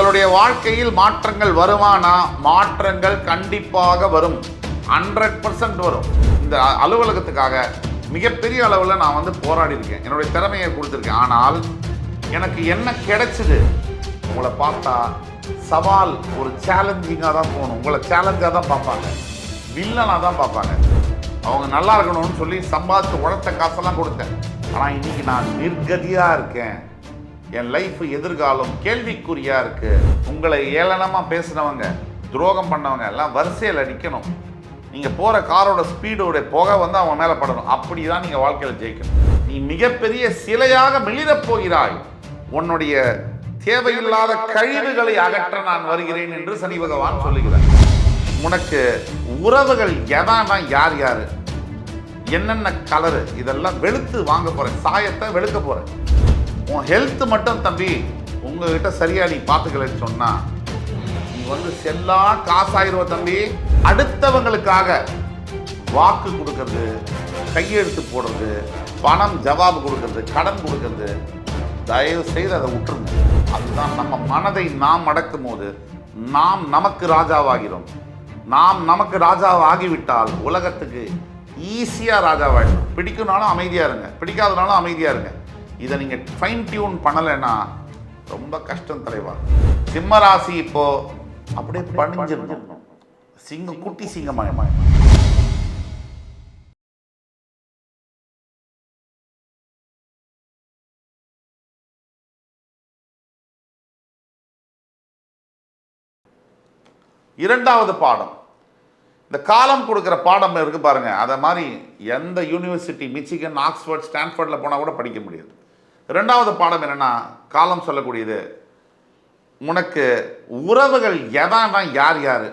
உங்களுடைய வாழ்க்கையில் மாற்றங்கள் வருமானா? மாற்றங்கள் கண்டிப்பாக வரும். ஹண்ட்ரட் பர்சன்ட் வரும். இந்த அலுவலகத்துக்காக மிகப்பெரிய அளவில் நான் வந்து போராடி இருக்கேன் என்னுடைய திறமையை கொடுத்துருக்கேன். ஆனால் எனக்கு என்ன கிடைச்சிது? உங்களை பார்த்தா சவால் ஒரு சேலஞ்சிங்காக தான் போகணும் உங்களை சேலஞ்சாக தான் பார்ப்பாங்க. வில்லனாக தான் பார்ப்பாங்க. அவங்க நல்லா இருக்கணும்னு சொல்லி சம்பாதிச்சு உழைத்த காசெல்லாம் கொடுத்தேன். ஆனால் இன்னைக்கு நான் நிர்கதியாக இருக்கேன். என் லைஃப் எதிர்காலம் கேள்விக்குறியா இருக்கு. உங்களை ஏளனமாக பேசினவங்க துரோகம் பண்ணவங்க எல்லாம் வரிசையில் நிற்கணும் நீங்கள் போகிற காரோட ஸ்பீடோட புகை வந்து அவங்க மேலே படணும். அப்படிதான் நீங்கள் வாழ்க்கையில் ஜெயிக்கணும். நீ மிகப்பெரிய சிலையாக மிளிரப் போகிறாய். உன்னுடைய தேவையில்லாத கழிவுகளை அகற்ற நான் வருகிறேன் என்று சனி பகவான் சொல்லுகிறார். உனக்கு உறவுகள் எதானா யார் யார்? என்னென்ன கலரு இதெல்லாம் வெளுத்து வாங்க போகிறேன் சாயத்தை வெளுக்க போகிறேன் உன் ஹெல்த் மட்டும் தம்பி உங்ககிட்ட சரியா நீ பார்த்துக்கலன்னு சொன்னா நீ வந்து செல்லா காசாயிருவ தம்பி. அடுத்தவங்களுக்காக வாக்கு கொடுக்கறது கையெழுத்து போடுறது பணம் ஜவாபு கொடுக்கறது கடன் கொடுக்கறது தயவு செய்து அதை விட்டுருங்க. அதுதான் நம்ம மனதை நாம் அடக்கும் போது நாம் நமக்கு ராஜாவாகிறோம். நாம் நமக்கு ராஜாவாகிவிட்டால் உலகத்துக்கு ஈஸியாக ராஜாவாகிடும் பிடிக்கும்னாலும் அமைதியாக இருங்க. பிடிக்காதனாலும் அமைதியாக இருங்க. இதை நீங்கள் ஃபைன் டியூன் பண்ணலைன்னா ரொம்ப கஷ்டம் தலைவா. சிம்ம ராசி இப்போ அப்படியே பணிஞ்சிடணும். சிங்கம் குட்டி சிங்கமாயமாய் இரண்டாவது பாடம். இந்த காலம் கொடுக்குற பாடம் இருக்கு பாருங்க. அதை மாதிரி எந்த யூனிவர்சிட்டி மிச்சிகன் ஆக்ஸ்ஃபோர்ட் ஸ்டான்ஃபோர்டில் போனால் கூட படிக்க முடியாது. ரெண்டாவது பாடம் என்னன்னா காலம் சொல்லக்கூடியது. உனக்கு உறவுகள் எதானா யார் யார்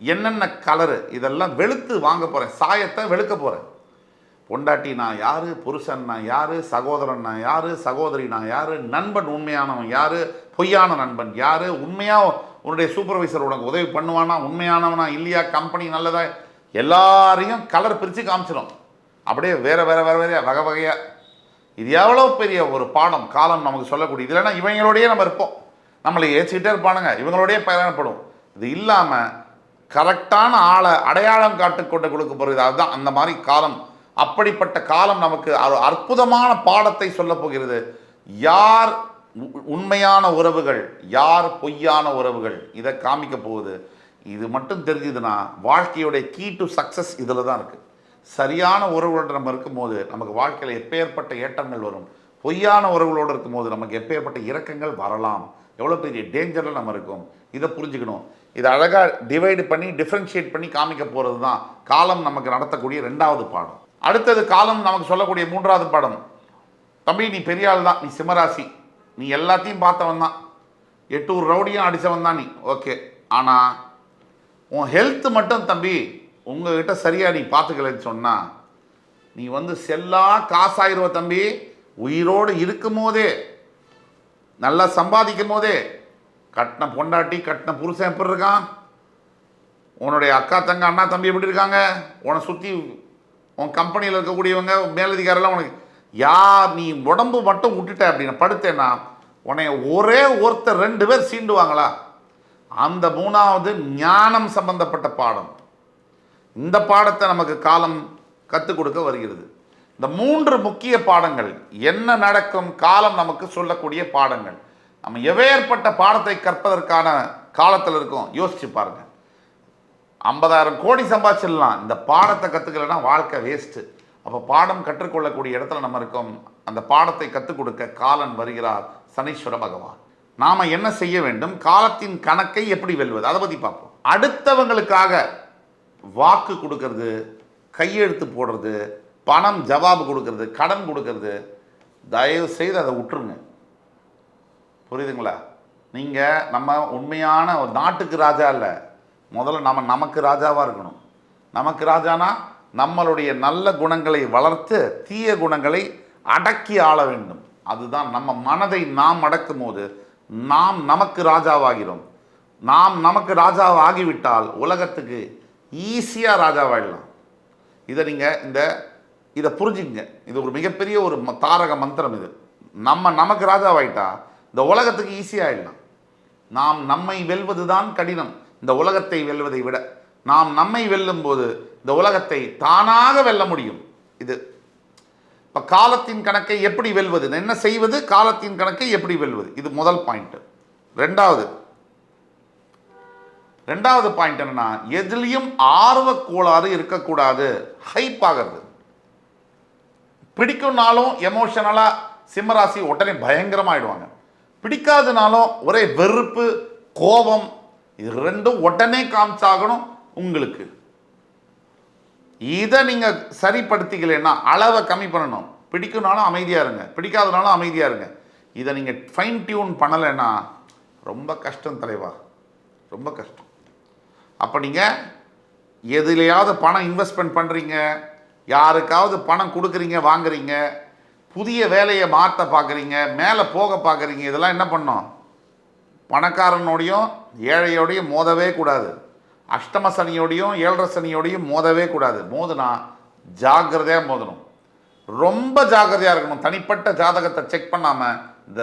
என்னென்ன கலரு இதெல்லாம் வெளுத்து வாங்க போகிறேன் சாயத்தை வெளுக்க போகிறேன் பொண்டாட்டி நான் யார் புருஷன் நான் யார் சகோதரன் நான் யார் சகோதரி நான் யார் நண்பன் உண்மையானவன் யார் பொய்யான நண்பன் யாரு உண்மையாக உன்னுடைய சூப்பர்வைசர் உனக்கு உதவி பண்ணுவானா உண்மையானவனா இல்லையா கம்பெனி நல்லதா? எல்லாரையும் கலர் பிரித்து காமிச்சிடும் அப்படியே வேறு வேறு வேறு வேறையாக வகை வகையாக இது எவ்வளோ பெரிய ஒரு பாடம் காலம் நமக்கு சொல்லக்கூடிய இது இல்லைன்னா இவங்களோடயே நம்ம இருப்போம். நம்மளை ஏச்சிக்கிட்டே இருப்பானுங்க. இவங்களோடையே பயணப்படும். இது இல்லாமல் கரெக்டான ஆளை அடையாளம் காட்டு கொண்டு கொடுக்க போகிறது அதுதான். அந்த மாதிரி காலம் அப்படிப்பட்ட காலம் நமக்கு ஒரு அற்புதமான பாடத்தை சொல்ல போகிறது. யார் உ- உண்மையான உறவுகள் யார் பொய்யான உறவுகள் இதை காமிக்க போகுது. இது மட்டும் தெரிஞ்சுதுன்னா வாழ்க்கையுடைய கீ டு சக்ஸஸ் இதில் தான் இருக்குது சரியான உறவுகளோடு நம்ம இருக்கும்போது நமக்கு வாழ்க்கையில் எப்பேற்பட்ட ஏற்றங்கள் வரும்? பொய்யான உறவுகளோடு இருக்கும்போது நமக்கு எப்பேற்பட்ட இறக்கங்கள் வரலாம்? எவ்வளோ பெரிய டேஞ்சரில் நம்ம இருக்கோம்? இதை புரிஞ்சுக்கணும். இதை அழகாக டிவைடு பண்ணி டிஃப்ரென்ஷியேட் பண்ணி காமிக்க போகிறது தான் காலம் நமக்கு நடத்தக்கூடிய ரெண்டாவது பாடம். அடுத்தது காலம் நமக்கு சொல்லக்கூடிய மூன்றாவது பாடம். தம்பி நீ பெரிய ஆள் தான். நீ சிம்மராசி. நீ எல்லாத்தையும் பார்த்தவன் தான். எட்டூர் ரவுடியும் அடித்தவன் தான் நீ. ஓகே ஆனால் உன் ஹெல்த் மட்டும் தம்பி உங்ககிட்ட சரியாக நீ பார்த்துக்கலன்னு சொன்னால் நீ வந்து செல்லா காசாயிருவ தம்பி. உயிரோடு இருக்கும் போதே நல்லா சம்பாதிக்கும் போதே கட்டின பொண்டாட்டி கட்டின புருஷன் எப்படி இருக்கான்? உன்னுடைய அக்கா தங்க அண்ணா தம்பி எப்படி இருக்காங்க? உன்னை சுற்றி உன் கம்பெனியில் இருக்கக்கூடியவங்க மேலதிகாரெல்லாம் உனக்கு யார் நீ உடம்பு மட்டும் விட்டுட்ட அப்படின்னு படுத்தேன்னா உன்னை ஒரே ஒருத்தர் ரெண்டு பேர் சீண்டுவாங்களா? அந்த மூணாவது ஞானம் சம்பந்தப்பட்ட பாடம். இந்த பாடத்தை நமக்கு காலம் கற்றுக் கொடுக்க வருகிறது. இந்த மூன்று முக்கிய பாடங்கள் என்ன நடக்கும் காலம் நமக்கு சொல்லக்கூடிய பாடங்கள். நம்ம எவ்வேற்பட்ட பாடத்தை கற்பதற்கான காலத்தில் இருக்கோம்? யோசிச்சு பாருங்க. ஐம்பதாயிரம் கோடி சம்பாதிச்சிடலாம். இந்த பாடத்தை கற்றுக்கலன்னா வாழ்க்கை வேஸ்ட்டு அப்போ பாடம் கற்றுக்கொள்ளக்கூடிய இடத்துல நம்ம இருக்கோம். அந்த பாடத்தை கற்றுக் கொடுக்க காலன் வருகிறார் சனீஸ்வர பகவான். நாம் என்ன செய்ய வேண்டும்? காலத்தின் கணக்கை எப்படி வெல்வது? அதை பற்றி பார்ப்போம். அடுத்தவங்களுக்காக வாக்கு கொடுக்கறது கையெழுத்து போடுறது பணம் ஜவாபு கொடுக்கறது கடன் கொடுக்கறது தயவு செய்து அதை விட்டுருங்க. புரியுதுங்களா? நீங்கள் நம்ம உண்மையான ஒரு நாட்டுக்கு ராஜா இல்லை முதல்ல நம்ம நமக்கு ராஜாவாக இருக்கணும். நமக்கு ராஜானா நம்மளுடைய நல்ல குணங்களை வளர்த்து தீய குணங்களை அடக்கி ஆள வேண்டும். அதுதான் நம்ம மனதை நாம் அடக்கும் போது நாம் நமக்கு ராஜாவாகிறோம். நாம் நமக்கு ராஜாவாகிவிட்டால் உலகத்துக்கு ஈஸியாக ராஜாவாயிடலாம். இதை நீங்கள் இந்த இதை புரிஞ்சுக்கங்க. இது ஒரு மிகப்பெரிய ஒரு ம- தாரக மந்திரம் இது. நம்ம நமக்கு ராஜாவாயிட்டா இந்த உலகத்துக்கு ஈஸியாகிடலாம் நாம் நம்மை வெல்வதுதான் கடினம். இந்த உலகத்தை வெல்வதை விட நாம் நம்மை வெல்லும் போது இந்த உலகத்தை தானாக வெல்ல முடியும். இது இப்போ காலத்தின் கணக்கை எப்படி வெல்வது? என்ன செய்வது? காலத்தின் கணக்கை எப்படி வெல்வது? இது முதல் பாயிண்ட்டு ரெண்டாவது ரெண்டாவது பாயிண்ட் என்னன்னா எதுலேயும் ஆர்வக்கோளாறு இருக்கக்கூடாது. ஹைப் ஆகிறது. பிடிக்கும்னாலும் எமோஷனலாக சிம்மராசி உடனே பயங்கரமாகிடுவாங்க பிடிக்காதனாலும் ஒரே வெறுப்பு கோபம் இது ரெண்டும் உடனே காமிச்சாகணும் உங்களுக்கு. இதை நீங்கள் சரிப்படுத்திக்கலைன்னா அளவை கம்மி பண்ணணும். பிடிக்கும்னாலும் அமைதியாக இருங்க. பிடிக்காதனாலும் அமைதியாக இருங்க. இதை நீங்கள் ஃபைன் டியூன் பண்ணலைன்னா ரொம்ப கஷ்டம் தலைவா. ரொம்ப கஷ்டம். அப்போ நீங்கள் எதுலையாவது பணம் இன்வெஸ்ட்மெண்ட் பண்ணுறீங்க யாருக்காவது பணம் கொடுக்குறீங்க வாங்குறீங்க. புதிய வேலையை மாற்ற பார்க்குறீங்க மேலே போக பார்க்குறீங்க இதெல்லாம் என்ன பண்ணோம்? பணக்காரனோடையும் ஏழையோடையும் மோதவே கூடாது. அஷ்டம சனியோடையும் ஏழரை சனியோடையும் மோதவே கூடாது. மோதுனா ஜாக்கிரதையாக மோதணும். ரொம்ப ஜாக்கிரதையாக இருக்கணும். தனிப்பட்ட ஜாதகத்தை செக் பண்ணாமல் இந்த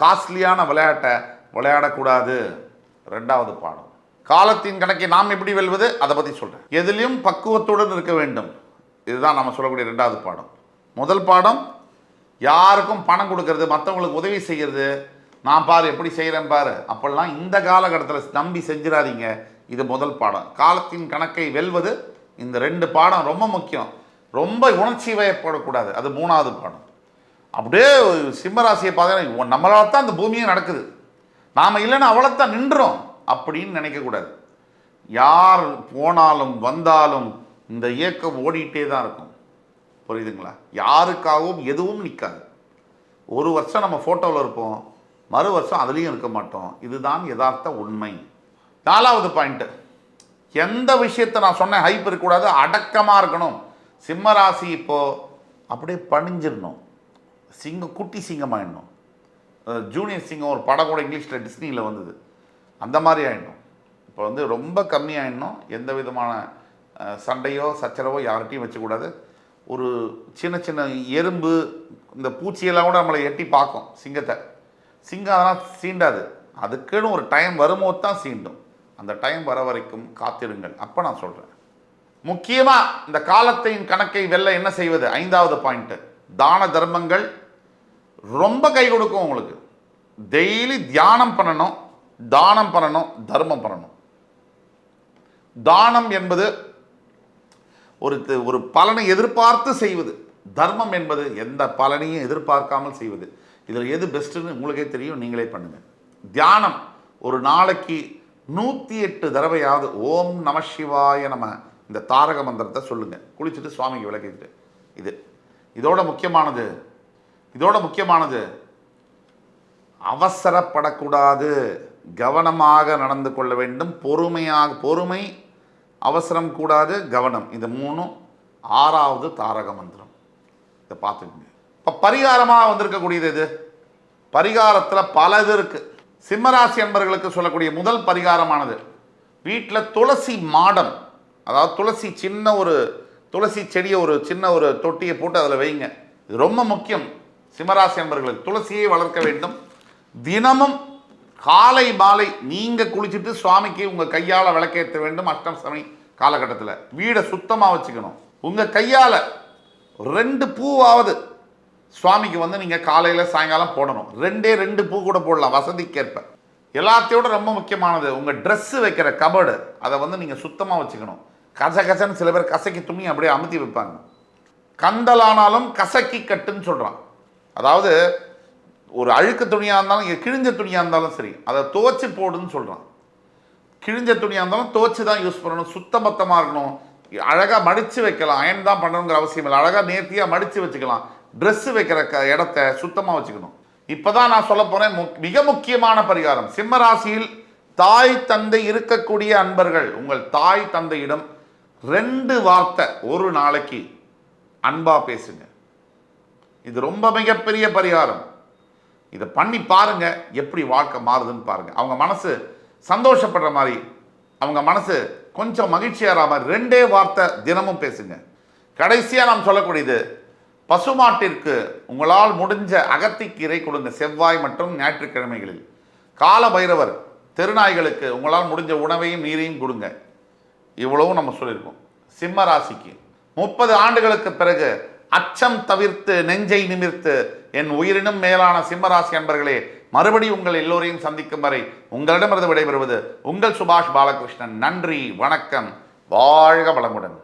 காஸ்ட்லியான விளையாட்டை விளையாடக்கூடாது. ரெண்டாவது பாடம். காலத்தின் கணக்கை நாம் எப்படி வெல்வது? அதை பற்றி சொல்கிறேன் எதிலையும் பக்குவத்துடன் இருக்க வேண்டும். இதுதான் நம்ம சொல்லக்கூடிய ரெண்டாவது பாடம். முதல் பாடம் யாருக்கும் பணம் கொடுக்கறது மற்றவங்களுக்கு உதவி செய்கிறது நான் பாரு எப்படி செய்கிறேன் பாரு அப்படிலாம் இந்த காலகட்டத்தில் நம்பி செஞ்சிடாதீங்க. இது முதல் பாடம். காலத்தின் கணக்கை வெல்வது இந்த ரெண்டு பாடம் ரொம்ப முக்கியம். ரொம்ப உணர்ச்சி வயப்படக்கூடாது. அது மூணாவது பாடம். அப்படியே சிம்மராசியை பார்த்தீங்கன்னா நம்மளால் தான் இந்த பூமியே நடக்குது. நாம் இல்லைன்னா அவ்வளோத்தான் நின்றோம். அப்படின்னு நினைக்கக்கூடாது. யார் போனாலும் வந்தாலும் இந்த இயக்கம் ஓடிட்டே தான் இருக்கும். புரியுதுங்களா? யாருக்காகவும் எதுவும் நிற்காது ஒரு வருஷம் நம்ம ஃபோட்டோவில் இருப்போம். மறு வருஷம் அதுலேயும் இருக்க மாட்டோம். இதுதான் யதார்த்த உண்மை. நாலாவது பாயிண்ட்டு எந்த விஷயத்தை நான் சொன்னேன்? ஹைப் இருக்கக்கூடாது அடக்கமாக இருக்கணும். சிம்ம ராசி இப்போது அப்படியே பணிஞ்சிடணும். சிங்கம் குட்டி சிங்கமாயிடணும். ஜூனியர் சிங்கம் ஒரு படம் கூட இங்கிலீஷில் டிஸ்னியில் வந்தது. அந்த மாதிரி ஆகிடும் இப்போ வந்து ரொம்ப கம்மியாகிடணும் எந்த விதமான சண்டையோ சச்சரவோ யார்கிட்டையும் வச்சக்கூடாது. ஒரு சின்ன சின்ன எறும்பு இந்த பூச்சியெல்லாம் கூட நம்மளை எட்டி பார்க்கும் சிங்கத்தை. சிங்கம் அதெல்லாம் சீண்டாது. அதுக்குன்னு ஒரு டைம் வரும்போது தான் சீண்டும். அந்த டைம் வர வரைக்கும் காத்திருங்கள். அப்போ நான் சொல்கிறேன் முக்கியமாக இந்த காலத்தின் கணக்கை வெல்ல என்ன செய்வது? ஐந்தாவது பாயிண்ட்டு தான தர்மங்கள் ரொம்ப கை கொடுக்கும் உங்களுக்கு. டெய்லி தியானம் பண்ணணும். தானம் பண்ணணும் தர்மம் பண்ணணும். தானம் என்பது ஒரு ஒரு பலனை எதிர்பார்த்து செய்வது. தர்மம் என்பது எந்த பலனையும் எதிர்பார்க்காமல் செய்வது. இதில் எது பெஸ்ட்டுன்னு உங்களுக்கே தெரியும் நீங்களே பண்ணுங்க. தியானம் ஒரு நாளைக்கு நூற்றி எட்டு தடவையாவது ஓம் நம சிவாய நம இந்த தாரக மந்திரத்தை சொல்லுங்க. குளிச்சுட்டு சுவாமிக்கு விளக்கிட்டு. இது இதோட முக்கியமானது இதோட முக்கியமானது அவசரப்படக்கூடாது. கவனமாக நடந்து கொள்ள வேண்டும். பொறுமையாக பொறுமை அவசரம் கூடாது. கவனம். இந்த மூணும் ஆறாவது தாரக மந்திரம். இதை பார்த்துக்கோங்க. இப்போ பரிகாரமாக வந்திருக்கக்கூடியது இது பரிகாரத்தில் பல இது இருக்குது சிம்மராசி அன்பர்களுக்கு சொல்லக்கூடிய முதல் பரிகாரமானது வீட்டில் துளசி மாடம். அதாவது துளசி சின்ன ஒரு துளசி செடியை ஒரு சின்ன ஒரு தொட்டியை போட்டு அதில் வைங்க. இது ரொம்ப முக்கியம். சிம்மராசி அன்பர்களுக்கு துளசியை வளர்க்க வேண்டும். தினமும் காலை மாலை நீங்கள் குளிச்சுட்டு சுவாமிக்கு உங்கள் கையால் விளக்கேற்ற வேண்டும் அஷ்டம் சமி காலகட்டத்தில். வீடை சுத்தமாக வச்சுக்கணும். உங்கள் கையால் ரெண்டு பூவாவது சுவாமிக்கு வந்து நீங்கள் காலையில் சாயங்காலம் போடணும். ரெண்டே ரெண்டு பூ கூட போடலாம் வசதிக்கேற்ப. எல்லாத்தையோட ரொம்ப முக்கியமானது உங்கள் ட்ரெஸ்ஸு வைக்கிற கபடு அதை வந்து நீங்கள் சுத்தமாக வச்சுக்கணும். கச கசன்னு சில பேர் கசக்கி துணி அப்படியே அமுத்தி வைப்பாங்க. கந்தலானாலும் கசக்கி கட்டுன்னு சொல்கிறான் அதாவது ஒரு அழுக்கு துணியாக இருந்தாலும் இங்க கிழிஞ்ச துணியாக இருந்தாலும் சரி அதை துவச்சி போடுன்னு சொல்கிறான் கிழிஞ்ச துணியாக இருந்தாலும் துவச்சி தான் யூஸ் பண்ணணும். சுத்தமத்தமாக இருக்கணும். அழகாக மடித்து வைக்கலாம். அயன் தான் பண்ணணுங்கிற அவசியம் இல்லை. அழகாக நேர்த்தியாக மடித்து வச்சுக்கலாம். ட்ரெஸ்ஸு வைக்கிற க இடத்த சுத்தமாக வச்சுக்கணும். இப்போ தான் நான் சொல்ல போகிறேன் மிக முக்கியமான பரிகாரம். சிம்ம ராசியில் தாய் தந்தை இருக்கக்கூடிய அன்பர்கள் உங்கள் தாய் தந்தையிடம் ரெண்டு வார்த்தை ஒரு நாளைக்கு அன்பாக பேசுங்க. இது ரொம்ப மிகப்பெரிய பரிகாரம். இதை பண்ணி பாருங்க எப்படி வாழ்க்கை மாறுதுன்னு பாருங்க. அவங்க மனசு சந்தோஷப்படுற மாதிரி அவங்க மனசு கொஞ்சம் மகிழ்ச்சியாகிற மாதிரி ரெண்டே வார்த்தை தினமும் பேசுங்க. கடைசியாக நாம் சொல்லக்கூடியது பசுமாட்டிற்கு உங்களால் முடிஞ்ச அகத்திக்கீரை கொடுங்க செவ்வாய் மற்றும் ஞாயிற்றுக்கிழமைகளில். கால பைரவர் தெருநாய்களுக்கு உங்களால் முடிஞ்ச உணவையும் நீரையும் கொடுங்க. இவ்வளவும் நம்ம சொல்லியிருக்கோம். சிம்ம ராசிக்கு முப்பது ஆண்டுகளுக்கு பிறகு அச்சம் தவிர்த்து நெஞ்சை நிமிர்த்து என் உயிரினும் மேலான சிம்மராசி அன்பர்களே மறுபடி உங்கள் எல்லோரையும் சந்திக்கும் வரை உங்களிடமிருந்து விடைபெறுவது உங்கள் சுபாஷ் பாலகிருஷ்ணன். நன்றி வணக்கம். வாழ்க வளமுடன்.